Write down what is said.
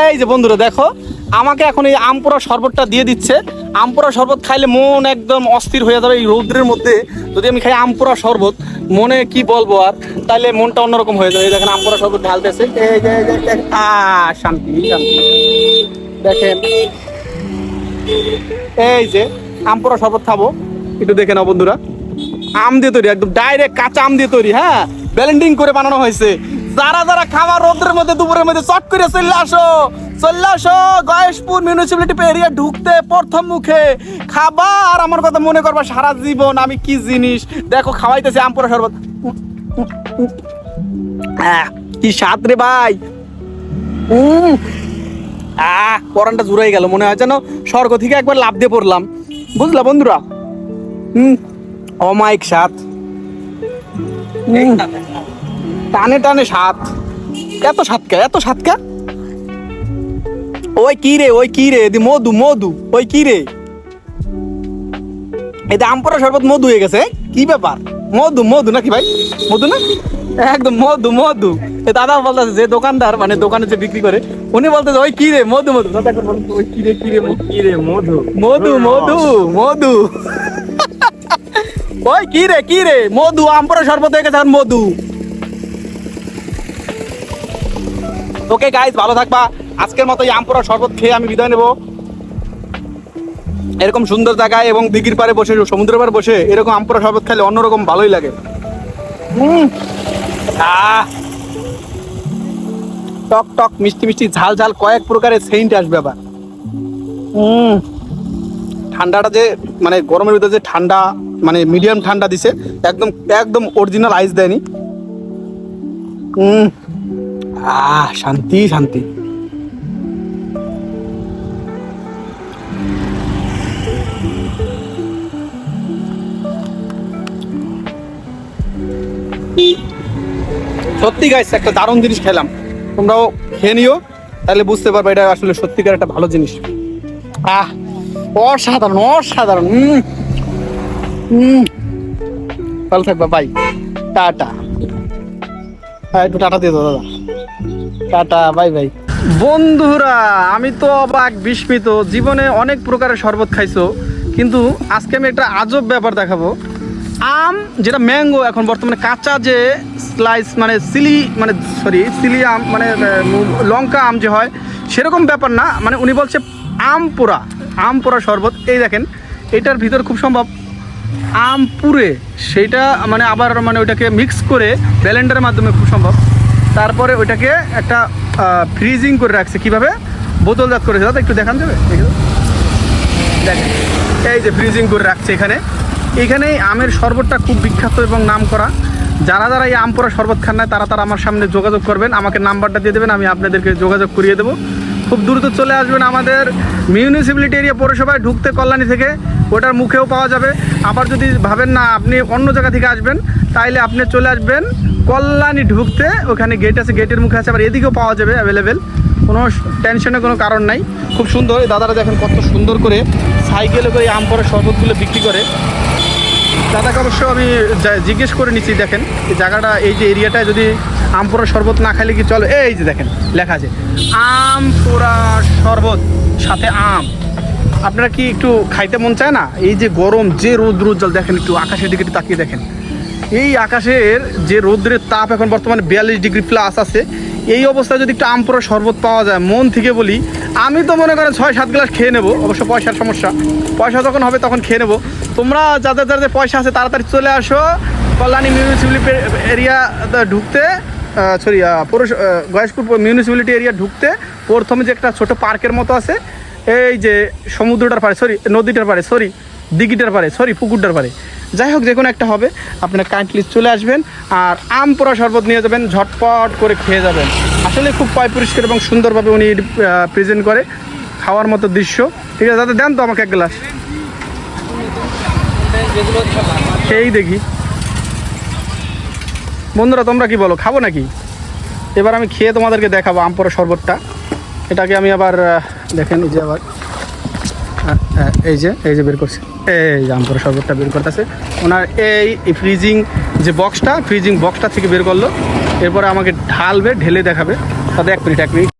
এই যে বন্ধুরা, দেখো, আমাকে এখন এই আমপুরা শরবতটা দিয়ে দিচ্ছে। আমপুরা শরবত খাইলে মন একদম অস্থির হয়ে যাবে এই রৌদ্রের মধ্যে। যদি আমি খাই আমপুরা শরবত, মনে কি বলব আর? তাহলে মনটা অন্যরকম হয়ে যাবে। দেখেন আমপুরা শরবত ঢালতেছে। শান্তি দেখেন, এই যে আমপুরা শরবত খাব। একটু দেখে নাও বন্ধুরা। আম দিয়ে তৈরি, একদম ডাইরেক্ট কাঁচা আম দিয়ে তৈরি হ্যাঁ? ব্যালেন্ডিং করে বানানো হয়েছে। যারা যারা খাবার রোদ্রের মধ্যে দুপুরের মধ্যে চট করে চলে আসো চলে আসো। গয়েশপুর মিউনিসিপ্যালিটি এরিয়া ঢুকতে প্রথম মুখে খাবার আমার কথা মনে করবা সারা জীবন আমি কি জিনিস? দেখো খাওয়াইতেছে আমপুরা শরবত। কি স্বাদ রে ভাই। উম আহ পরানটা জুড়াই গেল মনে হয় যেন স্বর্গ থেকে একবার লাভ দিয়ে পড়লাম। বুঝলা বন্ধুরা? হুম অমায়িক হুম, টানে টানে সাত। এত সাতকা এত সাতকা? ওই কি রে, ওই কি রে, এদি মধু মধু, ওই কি রে? এই আমপরা শরবত মধু হয়ে গেছে কি ব্যাপার? মধু মধু নাকি ভাই? মধু না? একদম মধু মধু। দাদা বলতেছে যে দোকানদার মানে দোকানে যে বিক্রি করে, উনি বলতেছে, ওই কি রে, মধু মধু। দাদা এখন মধু? মধু? মধু মধু ওই কি রে কি রে, মধু আমপরা শরবত হয়ে গেছে এখন মধু। ওকে গাইজ ভালো থাকবা। আজকের মতো আমপরা শরবত খেয়ে আমি বিদায় নেব। এরকম সুন্দর জায়গায় এবং দিঘির পাড়ে বসে সমুদ্রের পাড়ে বসে এরকম আমপরা শরবত খেলে অন্যরকম ভালোই লাগে। টক টক মিষ্টি মিষ্টি ঝাল ঝাল কয়েক প্রকারের সেন্ট আসবে আবার। ঠান্ডাটা যে মানে গরমের ভিতরে যে ঠান্ডা মানে মিডিয়াম ঠান্ডা দিছে একদম একদম অরিজিনাল আইস দেয়নি। উম, আহ, শান্তি শান্তি। সত্যি গাইস একটা দারুণ জিনিস খেলাম। তোমরাও খেয়ে নিও, তাহলে বুঝতে পারবে এটা আসলে সত্যিকার একটা ভালো জিনিস। আহ, অসাধারণ অসাধারণ। ভালো থাকবা বাই টাটা। হ্যাঁ একটু টাটা দিয়ে দাদা। টাটা, বাই বাই। বন্ধুরা, আমি তো অবাক, বিস্মিত। জীবনে অনেক প্রকারের শরবত খাইছো, কিন্তু আজকে আমি একটা আজব ব্যাপার দেখাবো। আম, যেটা ম্যাঙ্গো, এখন বর্তমানে কাঁচা যে স্লাইস মানে সিলি মানে সরি, সিলি আম মানে লঙ্কা আম যে হয়, সেরকম ব্যাপার না মানে উনি বলছে আম পোড়া আম পোড়া শরবত। এই দেখেন, এটার ভিতর খুব সম্ভব আম পুড়ে সেইটা মানে আবার মানে ওইটাকে মিক্স করে ব্যালেন্ডারের মাধ্যমে খুব সম্ভব। তারপরে ওইটাকে একটা ফ্রিজিং করে রাখছে। কীভাবে? বোতলজাত করেছে। দাদা, একটু দেখান যাবে। দেখেন, এই যে ফ্রিজিং করে রাখছে এখানে। এখানে আমের শরবতটা খুব বিখ্যাত এবং নাম করা যারা যারা এই আম পোড়া শরবত খান না তারা তারা আমার সামনে যোগাযোগ করবেন। আমাকে নাম্বারটা দিয়ে দেবেন, আমি আপনাদেরকে যোগাযোগ করিয়ে দেবো। খুব দ্রুত চলে আসবেন আমাদের মিউনিসিপ্যালিটি এরিয়া পৌরসভায় ঢুকতে কল্যাণী থেকে। ওটার মুখেও পাওয়া যাবে। আবার যদি ভাবেন না, আপনি অন্য জায়গা থেকে আসবেন, তাইলে আপনি চলে আসবেন কল্যাণী ঢুকতে ওখানে গেট আছে গেটের মুখে আছে, আবার এদিকেও পাওয়া যাবে অ্যাভেলেবেল কোনো টেনশনের কোনো কারণ নাই। খুব সুন্দর, এই দাদারা দেখেন কত সুন্দর করে সাইকেলে করে আম পরে শরবতগুলো বিক্রি করে। দাদাকে অবশ্য আমি জিজ্ঞেস করে নিচ্ছি, দেখেন, এই জায়গাটা, এই যে এরিয়াটায় যদি আম পোড়া শরবত না খাইলে কি চলো? এই যে দেখেন, লেখা আছে, আম পোড়া শরবত, সাথে আম। আপনারা কি একটু খাইতে মন চায় না? এই যে গরম, যে রোদ রোদ জল, দেখেন একটু আকাশের দিকে তাকিয়ে দেখেন। এই আকাশের যে রৌদ্রের তাপ এখন বর্তমানে বিয়াল্লিশ ডিগ্রি প্লাস আছে এই অবস্থায় যদি একটু আম পোড়া শরবত পাওয়া যায় মন থেকে বলি আমি তো মনে করেন ছয় সাত গ্লাস খেয়ে নেব অবশ্য পয়সার সমস্যা। পয়সা যখন হবে তখন খেয়ে নেব। তোমরা যাদের যাদের পয়সা আছে তাড়াতাড়ি চলে আসো কল্যাণী মিউনিসিপ্যালিটি এরিয়া ঢুকতে সরি আহ, গয়েশপুর মিউনিসিপ্যালিটি এরিয়া ঢুকতে প্রথমে যে একটা ছোট পার্কের মতো আছে এই যে সমুদ্রটার পারে সরি নদীটার পারে সরি দিঘিটার পারে সরি পুকুরটার পারে। যাই হোক, যে কোনো একটা হবে। আপনারা কাইন্ডলি চলে আসবেন আর আম পোড়া শরবত নিয়ে যাবেন, ঝটপট করে খেয়ে যাবেন। আসলে খুব পয় পরিষ্কার এবং সুন্দরভাবে উনি প্রেজেন্ট করে খাওয়ার মতো দৃশ্য। ঠিক আছে, দাদা, দেন তো আমাকে এক গ্লাস। সেই দেখি। বন্ধুরা, তোমরা কি বলো, খাব নাকি? এবার আমি খেয়ে তোমাদেরকে দেখাবো আম পোড়া শরবতটা। এটাকে আমি আবার দেখেন যে আবার। এই যে এই যে বের করছে। এই যে আমপুরা শরবতটা বের করতেছে। ওনার এই ফ্রিজিং যে বক্সটা ফ্রিজিং বক্সটা থেকে বের করল। এরপরে আমাকে ঢালবে, ঢেলে দেখাবে। তাদের এক মিনিট এক মিনিট